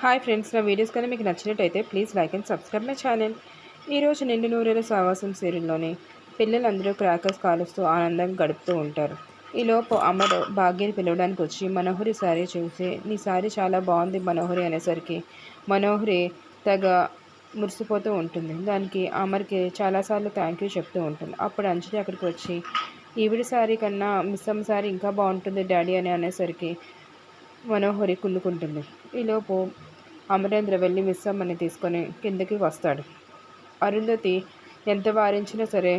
Hi friends నా videos కానీ మీకు నచ్చినట్టయితే please like and subscribe my channel ఈరోజు నిండు నూరేల సావాసం సీరియల్లోని పిల్లలందరూ క్రాకర్స్ కాలుస్తూ ఆనందంగా గడుపుతూ ఉంటారు. ఈలోపు అమర్ భాగ్యని పిలవడానికి వచ్చి మనోహరి సారీ చూసి నీ సారీ చాలా బాగుంది మనోహరి అనేసరికి మనోహరి తెగ మురిసిపోతూ ఉంటుంది. దానికి అమర్కి చాలాసార్లు థ్యాంక్ యూ చెప్తూ ఉంటుంది. అప్పుడు అంజలి అక్కడికి వచ్చి ఈవిడి శారీ కన్నా మిస్సమ్మ సారీ ఇంకా బాగుంటుంది డాడీ అని అనేసరికి మనోహరి కుళ్ళుకుంటుంది. ఈలోపు అమరేంద్ర వెళ్ళి మిస్సమ్మని తీసుకొని కిందకి వస్తాడు. అరుంధతి ఎంత వారించినా సరే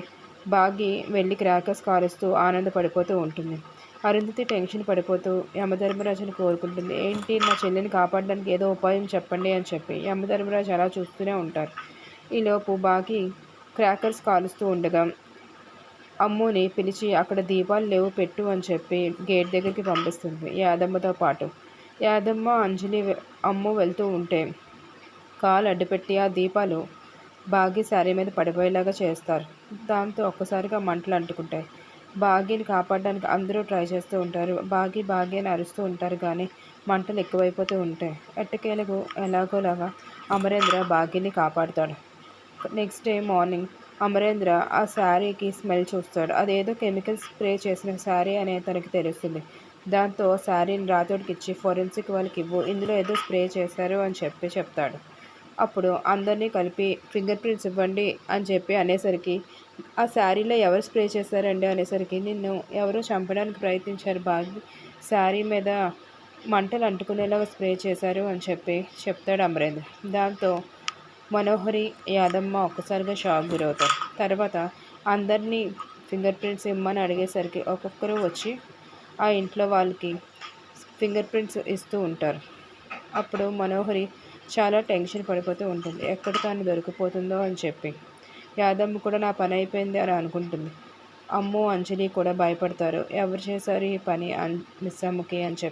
బాగి వెళ్ళి క్రాకర్స్ కాలుస్తూ ఆనందపడిపోతూ ఉంటుంది. అరుంధతి టెన్షన్ పడిపోతూ యమధర్మరాజుని కోరుకుంటుంది. ఏంటి నా చెల్లిని కాపాడడానికి ఏదో ఉపాయం చెప్పండి అని చెప్పి యమధర్మరాజు అలా చూస్తూనే ఉంటారు. ఈలోపు బాగి క్రాకర్స్ కాలుస్తూ ఉండగా అమ్ముని పిలిచి అక్కడ దీపాలు లేవు పెట్టు అని చెప్పి గేట్ దగ్గరికి పంపిస్తుంది యాదమ్మతో పాటు. యాదమ్మ అంజలి అమ్ము వెళ్తూ ఉంటే కాలు అడ్డుపెట్టి ఆ దీపాలు బాగి శారీ మీద పడిపోయేలాగా చేస్తారు. దాంతో ఒక్కసారిగా మంటలు అంటుకుంటాయి బాగీని కాపాడడానికి అందరూ ట్రై చేస్తూ ఉంటారు. బాగి బాగి అని అరుస్తూ ఉంటారు కానీ మంటలు ఎక్కువైపోతూ ఉంటాయి ఎట్టకేలకు ఎలాగోలాగా అమరేంద్ర బాగిని కాపాడుతాడు. నెక్స్ట్ డే మార్నింగ్ అమరేంద్ర ఆ శారీకి స్మెల్ చూస్తాడు. అదేదో కెమికల్ స్ప్రే చేసిన శారీ అనే తనకి తెలుస్తుంది. దాంతో శారీని రాతోడికి ఇచ్చి ఫోరెన్సిక్ వాళ్ళకి ఇవ్వు ఇందులో ఏదో స్ప్రే చేశారు అని చెప్పి చెప్తాడు. అప్పుడు అందరినీ కలిపి ఫింగర్ ప్రింట్స్ ఇవ్వండి అని చెప్పి అనేసరికి ఆ శారీలో ఎవరు స్ప్రే చేశారండి? అనేసరికి నిన్ను ఎవరో చంపడానికి ప్రయత్నించారు బాగా శారీ మీద మంటలు అంటుకునేలాగా స్ప్రే చేశారు అని చెప్పి చెప్తాడు అమరేంద్ర. దాంతో మనోహరి యాదమ్మ ఒక్కసారిగా షాక్ గురవుతారు. తర్వాత అందరినీ ఫింగర్ ప్రింట్స్ ఇమ్మని అడిగేసరికి ఒక్కొక్కరు వచ్చి ఆ ఇంట్లో వాళ్ళకి ఫింగర్ ప్రింట్స్ ఇస్తూ ఉంటారు. అప్పుడు మనోహరి చాలా టెన్షన్ పడిపోతూ ఉంటుంది. ఎక్కడ తాను దొరికిపోతుందో అని చెప్పి. యాదమ్మ కూడా నా పని అయిపోయింది అని అనుకుంటుంది. అమ్ము అంజలి కూడా భయపడతారు. ఎవరు చేశారు ఈ పని? అన్ మిస్ అమ్మకి అని చెప్పి.